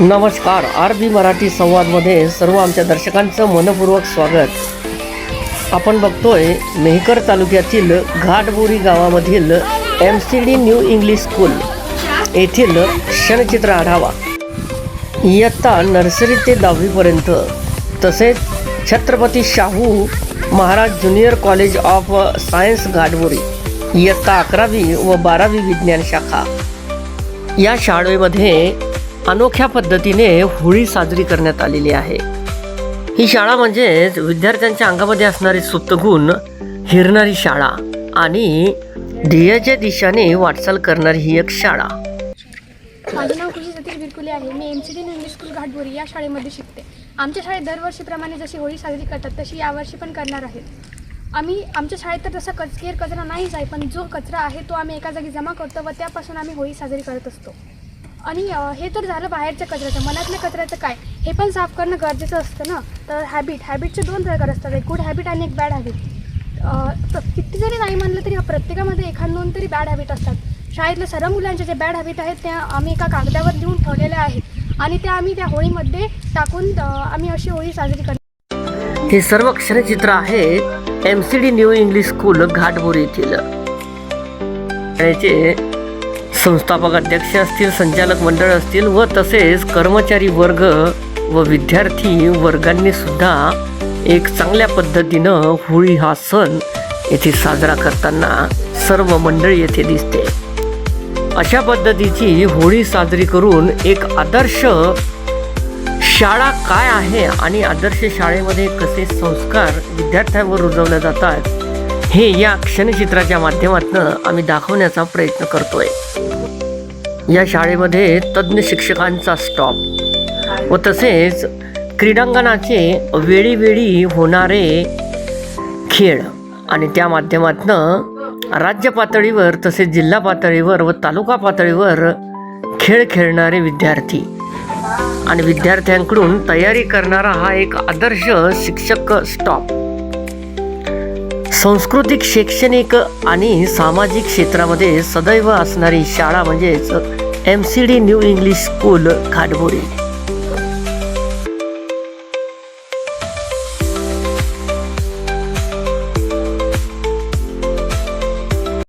नमस्कार R B Marathi संवादमध्ये सर्व आमच्या दर्शकांचं मनपूर्वक स्वागत. आपण बघतोय मेहकर तालुक्यातील घाटबोरी गावामधील M C D new English school येथील क्षणचित्र आढावा. इयत्ता नर्सरी ते दहावीपर्यंत. तसेच Chhatrapati Shahu Maharaj junior college of science Ghatbori. इयत्ता अकरावी व बारावी विज्ञान शाखा. या शाळेमध्ये अनोख्या पद्धतीने होळी साजरी करण्यात आलेली आहे. ही शाळा म्हणजेच विद्यार्थ्यांच्या अंगामध्ये असणारे सुप्तगुण हिरणारी शाळा आणि ध्येयाच्या दिशाने वाटचाल करणारी ही एक शाळा. माझे नाव खुशी सतीश बिरकुले आहे. मी M C D English school Ghatbori या शाळेमध्ये शिकते. आमच्या शाळेत दरवर्षीप्रमाणे जशी होळी साजरी करतात तशी यावर्षी पण करणार आहेत आम्ही आमच्या शाळेत तर तसा कचकेर कचरा नाहीच आहे पण जो कचरा आहे तो आम्ही एका जागी जमा करतो व त्यापासून आम्ही होळी साजरी करत असतो. आणि हे तर झालं बाहेरच्या कचऱ्याचं. मनातल्या कचऱ्याचं काय? हे पण साफ करणं गरजेचं असतं ना? तर हॅबिट हॅबिटचे दोन प्रकार असतात. एक गुड हॅबिट आणि एक बॅड हॅबिट किती जरी नाही म्हणलं तरी प्रत्येकामध्ये एखाद दोन तरी बॅड हॅबिट असतात. शाळेतल्या सर्व मुलांचे जे बॅड हॅबिट आहेत त्या आम्ही एका कागदावर लिहून ठेवलेल्या आहेत. आणि त्या आम्ही त्या होळीमध्ये टाकून आम्ही अशी होळी साजरी करतो हे सर्व अक्षरचित्र आहेत M C D new English school Ghatbori येथील. संस्थापक अध्यक्ष असतील संचालक मंडळ असतील व तसेच कर्मचारी वर्ग व विद्यार्थी वर्गांनी सुद्धा एक चांगल्या पद्धतीनं होळी हा सण येथे साजरा करताना सर्व मंडळी येथे दिसते. अशा पद्धतीची होळी साजरी करून एक आदर्श शाळा काय आहे आणि आदर्श शाळेमध्ये कसे संस्कार विद्यार्थ्यांवर रुजवले जातात हे या क्षणचित्राच्या माध्यमातून आम्ही दाखवण्याचा प्रयत्न करतोय. या शाळेमध्ये तज्ज्ञ शिक्षकांचा स्टॉप व तसेच क्रीडांगणाचे वेळीवेळी होणारे खेळ. आणि त्या माध्यमातून राज्य पातळीवर तसेच जिल्हा पातळीवर व तालुका पातळीवर खेळ खेळणारे विद्यार्थी. आणि विद्यार्थ्यांकडून तयारी करणारा हा एक आदर्श शिक्षक स्टॉप सांस्कृतिक शैक्षणिक आणि सामाजिक क्षेत्रामध्ये सदैव असणारी शाळा म्हणजेच M C D new English school Khatbori